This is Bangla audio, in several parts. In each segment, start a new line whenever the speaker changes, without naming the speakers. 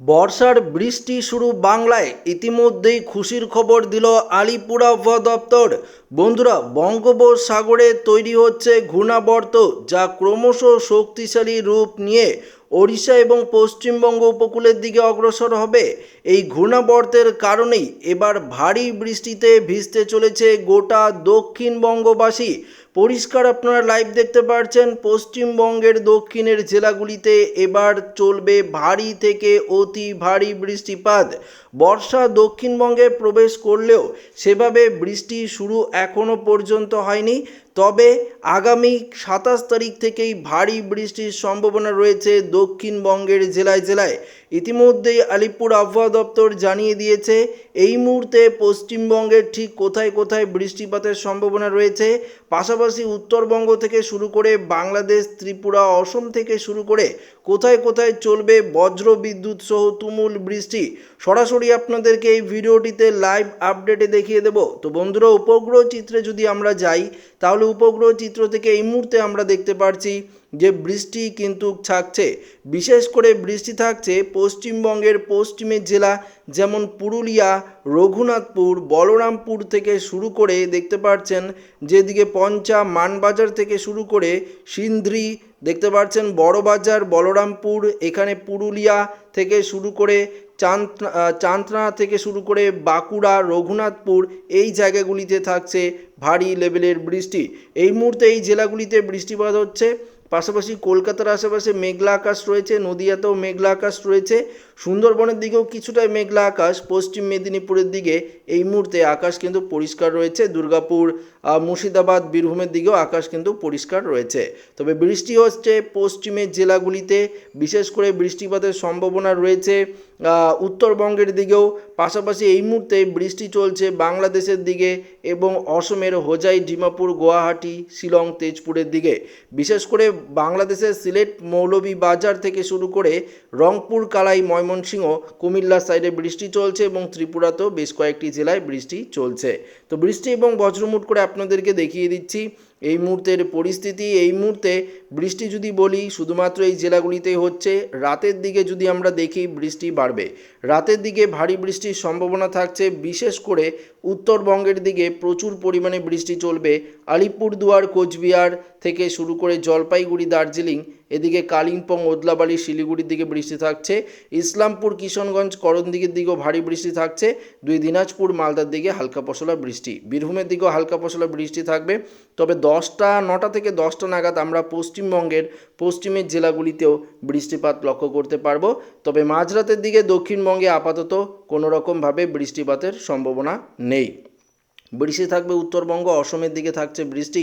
বর্ষার বৃষ্টি শুরু বাংলায়। ইতিমধ্যেই খুশির খবর দিল আলিপুর আবহাওয়া দপ্তর। বন্ধুরা, বঙ্গোপসাগরে তৈরি হচ্ছে ঘূর্ণাবর্ত, যা ক্রমশ শক্তিশালী রূপ নিয়ে ওড়িশা এবং পশ্চিমবঙ্গ উপকূলের দিকে অগ্রসর হবে। এই ঘূর্ণাবর্তের কারণেই এবার ভারী বৃষ্টিতে ভিজতে চলেছে গোটা দক্ষিণবঙ্গবাসী। পরিষ্কার আপনারা লাইভ দেখতে পাচ্ছেন পশ্চিমবঙ্গের দক্ষিণের জেলাগুলিতে এবার চলবে ভারী থেকে অতি ভারী বৃষ্টিপাত। বর্ষা দক্ষিণবঙ্গে প্রবেশ করলেও সেভাবে বৃষ্টি শুরু এখনও পর্যন্ত হয়নি। তবে আগামী সাতাশ তারিখ থেকেই ভারী বৃষ্টির সম্ভাবনা রয়েছে দক্ষিণবঙ্গের জেলায় জেলায়। ইতিমধ্যেই আলিপুর আবহাওয়া দপ্তর জানিয়ে দিয়েছে, এই মুহূর্তে পশ্চিমবঙ্গের ঠিক কোথায় কোথায় বৃষ্টিপাতের সম্ভাবনা রয়েছে, পাশাপাশি উত্তরবঙ্গ থেকে শুরু করে বাংলাদেশ, ত্রিপুরা, অসম থেকে শুরু করে কোথায় কোথায় চলবে বজ্র বিদ্যুৎ সহ তুমুল বৃষ্টি, সরাসরি আপনাদেরকে এই ভিডিওটিতে লাইভ আপডেটে দেখিয়ে দেব। তো বন্ধুরা, উপগ্রহ চিত্রে যদি আমরা যাই, তাহলে উপগ্রহ চিত্র থেকে এই মুহূর্তে আমরা দেখতে পাচ্ছি যে বৃষ্টি কিন্তু থাকছে। বিশেষ করে বৃষ্টি থাকছে পশ্চিমবঙ্গের পশ্চিমের জেলা, যেমন পুরুলিয়া, রঘুনাথপুর, বলরামপুর থেকে শুরু করে দেখতে পাচ্ছেন যেদিকে পঞ্চা, মানবাজার থেকে শুরু করে সিন্ধ্রি দেখতে পাচ্ছেন বড়বাজার, বলরামপুর, এখানে পুরুলিয়া থেকে শুরু করে চাঁদ চাঁদনা থেকে শুরু করে বাঁকুড়া, রঘুনাথপুর এই জায়গাগুলিতে থাকছে ভারী লেভেলের বৃষ্টি। এই মুহূর্তে এই জেলাগুলিতে বৃষ্টিপাত হচ্ছে। পাশাপাশি কলকাতার আশেপাশে মেঘলা আকাশ রয়েছে, নদীয়াতেও মেঘলা আকাশ রয়েছে, সুন্দরবনের দিকেও কিছুটাই মেঘলা আকাশ, পশ্চিম মেদিনীপুরের দিকে এই মুহূর্তে আকাশ কিন্তু পরিষ্কার রয়েছে, দুর্গাপুর মুর্শিদাবাদ, বীরভূমের দিকেও আকাশ কিন্তু পরিষ্কার রয়েছে। তবে বৃষ্টি হচ্ছে পশ্চিমের জেলাগুলিতে। বিশেষ করে বৃষ্টিপাতের সম্ভাবনা রয়েছে উত্তরবঙ্গের দিকেও। পাশাপাশি এই মুহূর্তে বৃষ্টি চলছে বাংলাদেশের দিকে এবং অসমের হোজাই, ডিমাপুর, গুয়াহাটি, শিলং, তেজপুরের দিকে। বিশেষ করে বাংলাদেশের সিলেট মৌলভীবাজার থেকে শুরু করে রংপুর, কালাই, ময়মনসিংহ, কুমিল্লা সাইডে বৃষ্টি চলছে এবং ত্রিপুরাতেও বেশ কয়েকটি জেলায় বৃষ্টি চলছে। তো বৃষ্টি এবং বজ্রমুট করে আপনাদেরকে দেখিয়ে দিচ্ছি এই মুহূর্তের পরিস্থিতি, এই মুহূর্তে বৃষ্টি যদি বলি, শুধুমাত্র এই জেলাগুলিতেই হচ্ছে, রাতের দিকে যদি আমরা দেখি বৃষ্টি বাড়বে। রাতের দিকে ভারী বৃষ্টির সম্ভাবনা থাকছে, বিশেষ করে উত্তরবঙ্গের দিকে প্রচুর পরিমাণে বৃষ্টি চলবে। আলিপুরদুয়ার, কোচবিহার থেকে শুরু করে জলপাইগুড়ি, দার্জিলিং, এদিকে কালিম্পং ওদলাবাড়ি শিলিগুড়ির দিকে বৃষ্টি থাকছে। ইসলামপুর, কিশনগঞ্জ, করণদিঘির দিকেও ভারী বৃষ্টি থাকছে। দুই দিনাজপুর, মালদার দিকে হালকা পশলা বৃষ্টি। বীরভূমের দিকেও হালকা পশলা বৃষ্টি থাকবে। তবে দশটা, নটা থেকে দশটা নাগাদ আমরা পশ্চিমবঙ্গের পশ্চিমের জেলাগুলিতেও বৃষ্টিপাত লক্ষ্য করতে পারব। তবে মাঝরাতের দিকে দক্ষিণবঙ্গে আপাতত কোনো রকমভাবে বৃষ্টিপাতের সম্ভাবনা নেই। বৃষ্টি থাকবে উত্তরবঙ্গ, অসমের দিকে থাকছে বৃষ্টি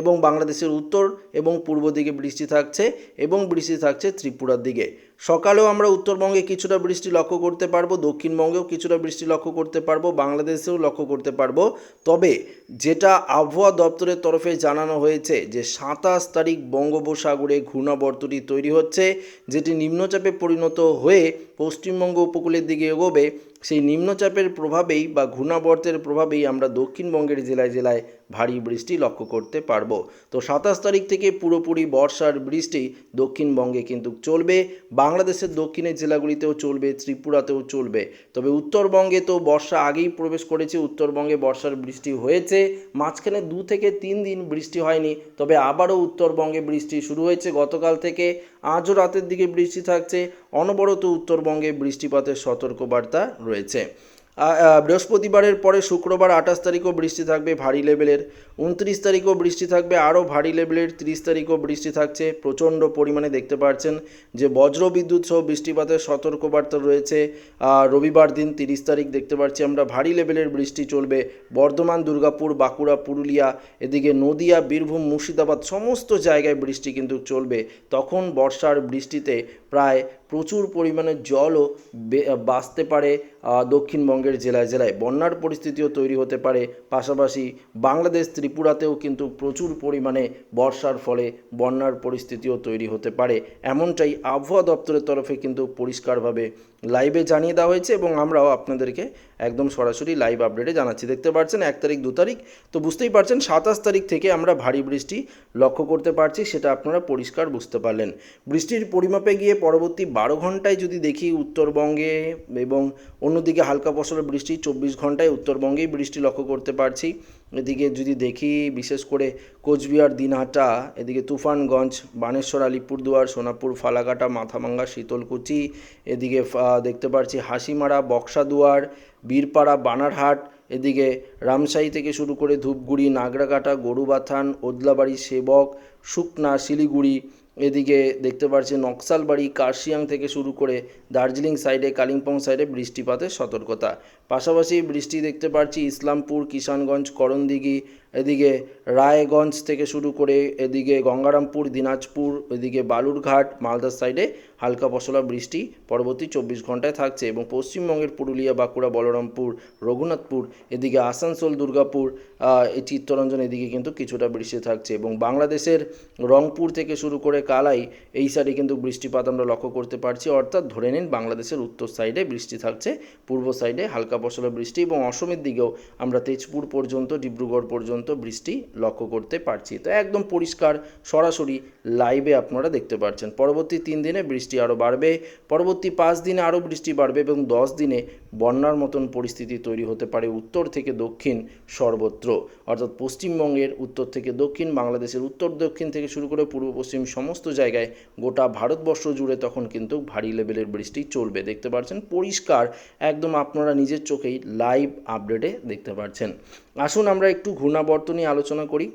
এবং বাংলাদেশের উত্তর এবং পূর্ব দিকে বৃষ্টি থাকছে এবং বৃষ্টি থাকছে ত্রিপুরার দিকে। সকালেও আমরা উত্তরবঙ্গে কিছুটা বৃষ্টি লক্ষ্য করতে পারব, দক্ষিণবঙ্গেও কিছুটা বৃষ্টি লক্ষ্য করতে পারব, বাংলাদেশেও লক্ষ্য করতে পারব। তবে যেটা আবহাওয়া দপ্তরের তরফে জানানো হয়েছে যে সাতাশ তারিখ বঙ্গোপসাগরে ঘূর্ণাবর্তটি তৈরি হচ্ছে, যেটি নিম্নচাপে পরিণত হয়ে পশ্চিমবঙ্গ উপকূলের দিকে এগোবে। সেই নিম্নচাপের প্রভাবেই বা ঘূর্ণাবর্তের প্রভাবেই আমরা দক্ষিণবঙ্গের জেলায় জেলায় ভারী বৃষ্টি লক্ষ্য করতে পারব। তো সাতাশ তারিখ থেকে পুরোপুরি বর্ষার বৃষ্টি দক্ষিণবঙ্গে কিন্তু চলবে। বাংলাদেশের দক্ষিণের জেলাগুলিতেও চলবে, ত্রিপুরাতেও চলবে। তবে উত্তরবঙ্গে তো বর্ষা আগেই প্রবেশ করেছে, উত্তরবঙ্গে বর্ষার বৃষ্টি হয়েছে। মাঝখানে দু থেকে তিন দিন বৃষ্টি হয়নি, তবে আবারও উত্তরবঙ্গে বৃষ্টি শুরু হয়েছে গতকাল থেকে। আজও রাতের দিকে বৃষ্টি থাকছে। অনবরত উত্তরবঙ্গে বৃষ্টিপাতের সতর্কবার্তা রয়েছে। বৃহস্পতিবারের পরে শুক্রবার আঠাশ তারিখও বৃষ্টি থাকবে ভারী লেভেলের। উনত্রিশ তারিখও বৃষ্টি থাকবে, আরও ভারী লেভেলের তিরিশ তারিখও বৃষ্টি থাকছে। প্রচণ্ড পরিমাণে দেখতে পাচ্ছেন যে বজ্র বিদ্যুৎ সহ বৃষ্টিপাতের সতর্কবার্তা রয়েছে। রবিবার দিন তিরিশ তারিখ দেখতে পাচ্ছি আমরা ভারী লেভেলের বৃষ্টি চলবে। বর্ধমান, দুর্গাপুর, বাঁকুড়া, পুরুলিয়া, এদিকে নদিয়া, বীরভূম, মুর্শিদাবাদ সমস্ত জায়গায় বৃষ্টি কিন্তু চলবে। তখন বর্ষার বৃষ্টিতে প্রায় প্রচুর পরিমাণে জলও বাঁচতে পারে দক্ষিণবঙ্গের জেলায় জেলায়। বন্যার পরিস্থিতিও তৈরি হতে পারে, পাশাপাশি বাংলাদেশ ত্রিপুরাতেও কিন্তু প্রচুর পরিমাণে বর্ষার ফলে বন্যার পরিস্থিতিও তৈরি হতে পারে। এমনটাই আবহাওয়া দপ্তরের তরফে কিন্তু পরিষ্কারভাবে লাইভে জানিয়ে দেওয়া হয়েছে এবং আমরাও আপনাদেরকে একদম সরাসরি লাইভ আপডেটে জানাচ্ছি। দেখতে পাচ্ছেন এক তারিখ, দু তারিখ? তো বুঝতেই পারছেন, সাতাশ তারিখ থেকে আমরা ভারী বৃষ্টি লক্ষ্য করতে পারছি, সেটা আপনারা পরিষ্কার বুঝতে পারলেন। বৃষ্টির পরিমাপে গিয়ে পরবর্তী বারো ঘন্টায় যদি দেখি উত্তরবঙ্গে এবং অন্যদিকে হালকা পশলা বৃষ্টি, চব্বিশ ঘন্টায় উত্তরবঙ্গেই বৃষ্টি লক্ষ্য করতে পারছি। এদিকে যদি দেখি বিশেষ করে কোচবিহার, দিনহাটা, এদিকে তুফানগঞ্জ, বানেশ্বর, আলিপুরদুয়ার, সোনাপুর, ফালাকাটা, মাথাভাঙ্গা, শীতলকুচি, এদিকে দেখতে পারছি হাসিমারা, বক্সাদুয়ার, বীরপাড়া, বানারহাট, এদিকে রামসাই থেকে শুরু করে ধূপগুড়ি, নাগরাকাটা, গরুবাথান, ওদলাবাড়ি, সেবক, শুকনা, শিলিগুড়ি, এদিকে দেখতে পাচ্ছি নকশালবাড়ি, কার্শিয়াং থেকে শুরু করে দার্জিলিং সাইডে কালিম্পং সাইডে বৃষ্টিপাতের সতর্কতা। পাশাপাশি বৃষ্টি দেখতে পাচ্ছি ইসলামপুর, কিষানগঞ্জ, করণদিঘি, এদিকে রায়গঞ্জ থেকে শুরু করে এদিকে গঙ্গারামপুর, দিনাজপুর, এদিকে বালুরঘাট, মালদার সাইডে হালকা পশলা বৃষ্টি পরবর্তী চব্বিশ ঘন্টায় থাকছে এবং পশ্চিমবঙ্গের পুরুলিয়া, বাঁকুড়া, বলরামপুর, রঘুনাথপুর, এদিকে আসানসোল, দুর্গাপুর এই চিত্তরঞ্জন এদিকে কিন্তু কিছুটা বৃষ্টি থাকছে এবং বাংলাদেশের রংপুর থেকে শুরু করে কালাই এই সাইডে কিন্তু বৃষ্টিপাত আমরা লক্ষ্য করতে পারছি। অর্থাৎ ধরে নিন বাংলাদেশের উত্তর সাইডে বৃষ্টি থাকছে, পূর্ব সাইডে হালকা পশলা বৃষ্টি এবং অসমের দিকেও আমরা তেজপুর পর্যন্ত, ডিব্রুগড় পর্যন্ত বৃষ্টি লক্ষ্য করতে পারছি। তো একদম পরিষ্কার, সরাসরি লাইভে আপনারা দেখতে পাচ্ছেন পরবর্তী তিন দিনে বৃষ্টি আরও বাড়বে, পরবর্তী পাঁচ দিনে আরও বৃষ্টি বাড়বে এবং দশ দিনে বন্যার মতন পরিস্থিতি তৈরি হতে পারে উত্তর থেকে দক্ষিণ সর্বত্র। অর্থাৎ পশ্চিমবঙ্গের উত্তর থেকে দক্ষিণ, বাংলাদেশের উত্তর দক্ষিণ থেকে শুরু করে পূর্ব পশ্চিম সমস্ত জায়গায় গোটা ভারতবর্ষ জুড়ে তখন কিন্তু ভারী লেভেলের বৃষ্টি চলবে। দেখতে পাচ্ছেন পরিষ্কার, একদম আপনারা নিজের চোখেই লাইভ আপডেটে দেখতে পাচ্ছেন। আসুন আমরা একটু ঘূর্ণাবর্ত নিয়ে আলোচনা করি।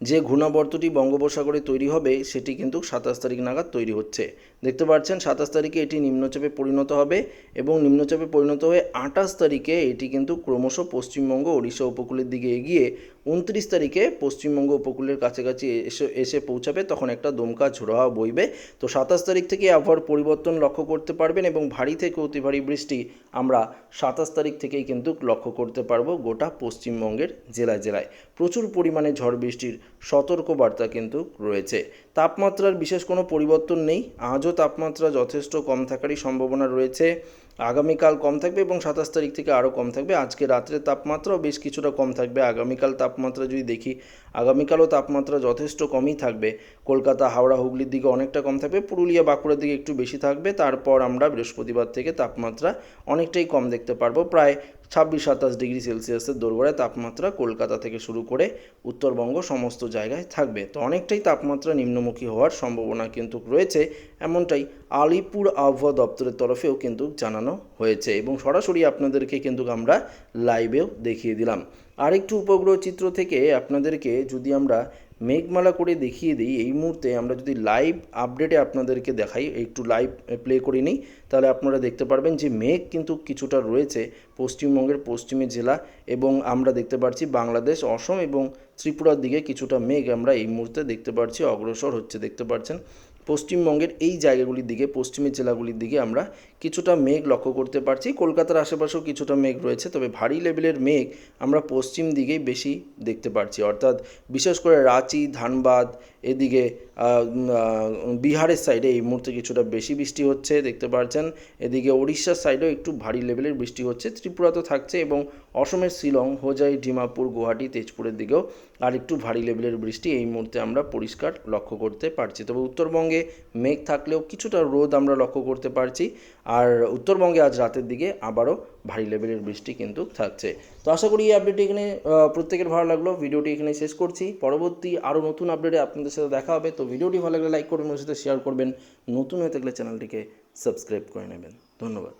যে ঘূর্ণাবর্তটি বঙ্গোপসাগরে তৈরি হবে, সেটি কিন্তু সাতাশ তারিখ নাগাদ তৈরি হচ্ছে। দেখতে পাচ্ছেন, সাতাশ তারিখে এটি নিম্নচাপে পরিণত হবে এবং নিম্নচাপে পরিণত হয়ে আঠাশ তারিখে এটি কিন্তু ক্রমশ পশ্চিমবঙ্গ, ওড়িশা উপকূলের দিকে এগিয়ে উনত্রিশ তারিখে পশ্চিমবঙ্গ উপকূলের কাছাকাছি এসে এসে পৌঁছাবে, তখন একটা দমকা ঝোড়া বইবে। তো সাতাশ তারিখ থেকে আবহাওয়ার পরিবর্তন লক্ষ্য করতে পারবেন এবং ভারী থেকে অতি ভারী বৃষ্টি আমরা সাতাশ তারিখ থেকেই কিন্তু লক্ষ্য করতে পারব গোটা পশ্চিমবঙ্গের জেলায় জেলায়। প্রচুর পরিমাণে ঝড় বৃষ্টির সতর্কবার্তা কিন্তু রয়েছে। তাপমাত্রার বিশেষ কোনো পরিবর্তন নেই। আজও তাপমাত্রা যথেষ্ট কম থাকারই সম্ভাবনা রয়েছে। আগামীকাল কম থাকবে এবং সাতাশ তারিখ থেকে আরও কম থাকবে। আজকে রাত্রে তাপমাত্রাও বেশ কিছুটা কম থাকবে। আগামীকাল তাপমাত্রা যদি দেখি, আগামীকালও তাপমাত্রা যথেষ্ট কমই থাকবে। কলকাতা, হাওড়া, হুগলির দিকে অনেকটা কম থাকবে। পুরুলিয়া, বাঁকুড়ার দিকে একটু বেশি থাকবে। তারপর আমরা বৃহস্পতিবার থেকে তাপমাত্রা অনেকটাই কম দেখতে পারব। প্রায় ছাব্বিশ সাতাশ ডিগ্রি সেলসিয়াসের দোরগোড়ায় তাপমাত্রা কলকাতা থেকে শুরু করে উত্তরবঙ্গ সমস্ত জায়গায় থাকবে। তো অনেকটাই তাপমাত্রা নিম্নমুখী হওয়ার সম্ভাবনা কিন্তু রয়েছে, এমনটাই আলিপুর আবহাওয়া দপ্তরের তরফেও কিন্তু জানানো হয়েছে এবং সরাসরি আপনাদেরকে কিন্তু আমরা লাইভেও দেখিয়ে দিলাম। আরেকটু উপগ্রহ চিত্র থেকে আপনাদেরকে যদি আমরা মেঘমালা করে দেখিয়ে দিই, এই মুহূর্তে আমরা যদি লাইভ আপডেটে আপনাদেরকে দেখাই, একটু লাইভ প্লে করে নিই, তাহলে আপনারা দেখতে পারবেন যে মেঘ কিন্তু কিছুটা রয়েছে পশ্চিমবঙ্গের পশ্চিমী জেলা এবং আমরা দেখতে পারছি বাংলাদেশ, অসম এবং ত্রিপুরার দিকে কিছুটা মেঘ আমরা এই মুহূর্তে দেখতে পাচ্ছি অগ্রসর হচ্ছে, দেখতে পাচ্ছেন পশ্চিমবঙ্গের এই জায়গাগুলির দিকে, পশ্চিমের জেলাগুলির দিকে আমরা কিছুটা মেঘ লক্ষ্য করতে পারছি। কলকাতার আশেপাশেও কিছুটা মেঘ রয়েছে, তবে ভারী লেভেলের মেঘ আমরা পশ্চিম দিকেই বেশি দেখতে পারছি। অর্থাৎ বিশেষ করে রাঁচি, ধানবাদ এদিকে বিহারের সাইডে এই মুহূর্তে কিছুটা বেশি বৃষ্টি হচ্ছে, দেখতে পাচ্ছেন এদিকে উড়িষ্যার সাইডেও একটু ভারী লেভেলের বৃষ্টি হচ্ছে। ত্রিপুরা তো থাকছে এবং অসমের শিলং, হোজাই, ডিমাপুর, গুয়াহাটি, তেজপুরের দিকেও আর একটু ভারী লেভেলের বৃষ্টি এই মুহূর্তে আমরা পরিষ্কার লক্ষ্য করতে পারছি। তবে উত্তরবঙ্গে মেঘ থাকলেও কিছুটা রোদ আমরা লক্ষ্য করতে পারছি। আর উত্তরবঙ্গে আজ রাতের দিকে আবারও ভারী লেভেলের বৃষ্টি কিন্তু থাকছে। তো আশা করি এই আপডেটটি এখানে প্রত্যেকের ভালো লাগল। ভিডিওটি এখানে শেষ করছি। পরবর্তী আরও নতুন আপডেটে আপনাদের সাথে দেখা হবে। তো ভিডিওটি ভালো লাগলে লাইক করবেন ওর সাথে শেয়ার করবেন। নতুন হয়ে থাকলে চ্যানেলটিকে সাবস্ক্রাইব করে নেবেন। ধন্যবাদ।